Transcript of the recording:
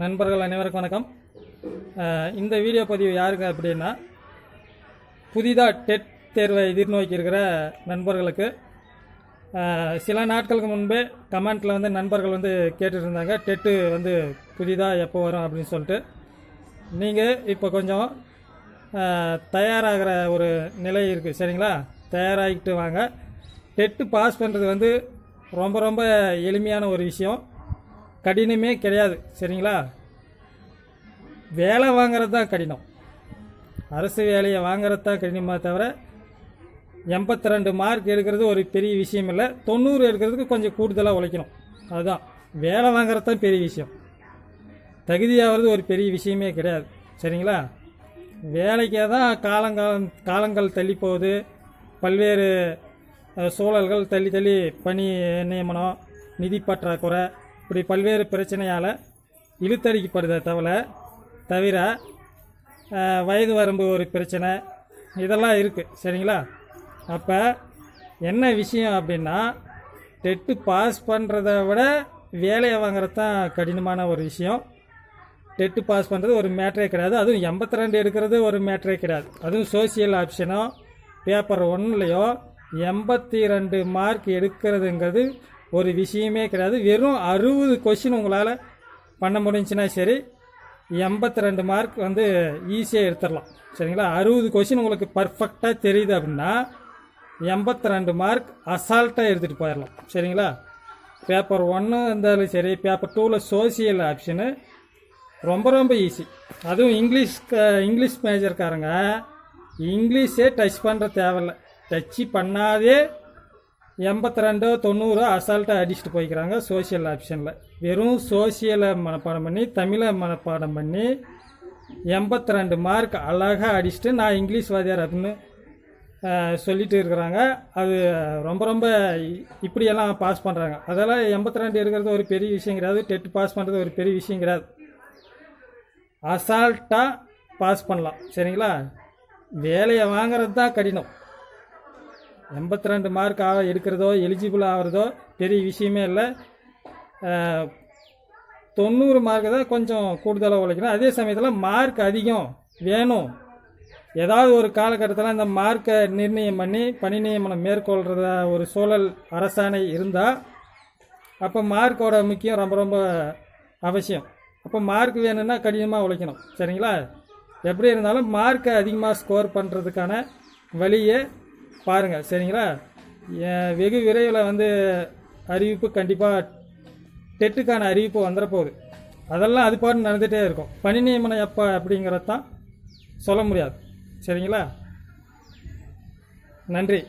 நண்பர்கள் அனைவருக்கும் வணக்கம். இந்த வீடியோ பதிவு யாருக்கு அப்படின்னா புதிதாக டெட் தேர்வை எதிர்நோக்கி இருக்கிற நண்பர்களுக்கு சில நாட்களுக்கு முன்பே கமெண்ட்டில் வந்து நண்பர்கள் வந்து கேட்டுருந்தாங்க இருந்தாங்க டெட்டு வந்து புதிதாக எப்போ வரும்? அப்படின்னு சொல்லிட்டு. நீங்கள் இப்போ கொஞ்சம் தயாராகிற ஒரு நிலை இருக்குது சரிங்களா? தயாராகிட்டு வாங்க. டெட்டு பாஸ் பண்ணுறது வந்து ரொம்ப ரொம்ப எளிமையான ஒரு விஷயம். கடினமே கிடையாது சரிங்களா? வேலை வாங்குறது தான் கடினம். அரசு வேலையை வாங்குறது தான் கடினமாக தவிர எண்பத்தி ரெண்டு மார்க் எடுக்கிறது ஒரு பெரிய விஷயம் இல்லை. தொண்ணூறு எடுக்கிறதுக்கு கொஞ்சம் கூடுதலாக உழைக்கணும். அதுதான். வேலை வாங்குறது தான் பெரிய விஷயம். தகுதியாகிறது ஒரு பெரிய விஷயமே கிடையாது சரிங்களா? வேலைக்கே தான் காலங்காலம் காலங்கள் தள்ளி போகுது. பல்வேறு சூழல்கள் தள்ளி தள்ளி பணி நியமனம் நிதி பற்றாக்குறை இப்படி பல்வேறு பிரச்சனையால் இழுத்தடிக்கப்படுதே தவிர தவிர வயது வரம்பு ஒரு பிரச்சனை இதெல்லாம் இருக்குது சரிங்களா? அப்போ என்ன விஷயம் அப்படின்னா டெட்டு பாஸ் பண்ணுறத விட வேலையை வாங்குறது தான் கடினமான ஒரு விஷயம். டெட்டு பாஸ் பண்ணுறது ஒரு மேட்ரே கிடையாது. அதுவும் எண்பத்தி ரெண்டு எடுக்கிறது ஒரு மேட்ரே கிடையாது. அதுவும் சோசியல் ஆப்ஷனோ பேப்பர் ஒன்றுலையோ எண்பத்தி ரெண்டு மார்க் எடுக்கிறதுங்கிறது ஒரு விஷயமே கிடையாது. வெறும் அறுபது கொஷின் உங்களால் பண்ண முடிஞ்சுன்னா சரி எண்பத்தி ரெண்டு மார்க் வந்து ஈஸியாக எடுத்துடலாம். சரிங்களா? அறுபது கொஷின் உங்களுக்கு பர்ஃபெக்டாக தெரியுது அப்படின்னா எண்பத்தி ரெண்டு மார்க் அசால்ட்டாக எடுத்துகிட்டு போயிடலாம். சரிங்களா? பேப்பர் ஒன்று இருந்தாலும் சரி பேப்பர் டூவில் சோசியல் ஆப்ஷனு ரொம்ப ரொம்ப ஈஸி அதுவும் இங்கிலீஷ் க- இங்கிலீஷ் மேஜர்காரங்க இங்கிலீஷே டச் பண்ணுற தேவையில்லை. டச்சு பண்ணாதே எண்பத்தி ரெண்டோ தொண்ணூறோ அசால்ட்டாக அடிச்சுட்டு போய்க்கிறாங்க சோஷியல் ஆப்ஷனில் வெறும் சோசியலை மனப்பாடம் பண்ணி தமிழை மனப்பாடம் பண்ணி எண்பத்தி ரெண்டு மார்க் அழகாக அடிச்சுட்டு நான் இங்கிலீஷ் வாத்தியார் அப்படின்னு சொல்லிட்டு இருக்கிறாங்க. அது ரொம்ப ரொம்ப இப்படியெல்லாம் பாஸ் பண்ணுறாங்க அதெல்லாம் எண்பத்தி ரெண்டு எடுக்கிறது ஒரு பெரிய விஷயம் கிடையாது. டெட் பாஸ் பண்ணுறது ஒரு பெரிய விஷயம் கிடையாது. அசால்ட்டாக பாஸ் பண்ணலாம். சரிங்களா? வேலையை வாங்குறது தான் கடினம். எண்பத்தி ரெண்டு மார்க் ஆ எடுக்கிறதோ எலிஜிபிள் ஆகிறதோ பெரிய விஷயமே இல்லை. தொண்ணூறு மார்க் தான் கொஞ்சம் கூடுதலாக உழைக்கணும். அதே சமயத்தில் மார்க் அதிகம் வேணும். ஏதாவது ஒரு காலகட்டத்தில் இந்த மார்க்கை நிர்ணயம் பண்ணி பணி நியமனம் மேற்கொள்கிறத ஒரு சூழல் அரசாணை இருந்தால் அப்போ மார்க்கோட முக்கியம் ரொம்ப ரொம்ப அவசியம். அப்போ மார்க் வேணும்னா கடினமாக உழைக்கணும். சரிங்களா? எப்படி இருந்தாலும் மார்க்கை அதிகமாக ஸ்கோர் பண்ணுறதுக்கான வழியை பாருங்கள் சரிங்களா? வெகு விரைவில் வந்து அறிவிப்பு கண்டிப்பாக டெட்டுக்கான அறிவிப்பு வந்துட போகுது. அதெல்லாம் அது பாட்டு நடந்துகிட்டே இருக்கும். பணி நியமனம் எப்போ அப்படிங்கிறத தான் சொல்ல முடியாது. சரிங்களா? நன்றி.